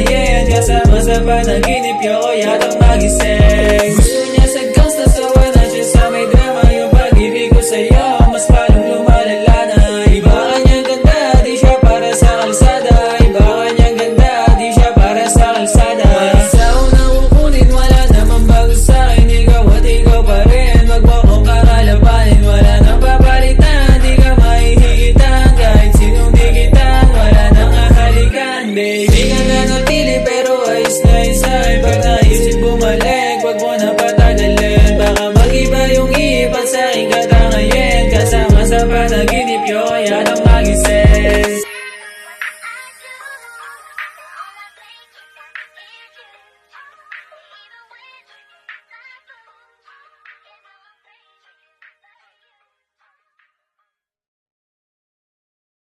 Nahihiyan ka sa masapanaginip Yoko yatang magising yan ang lagi sa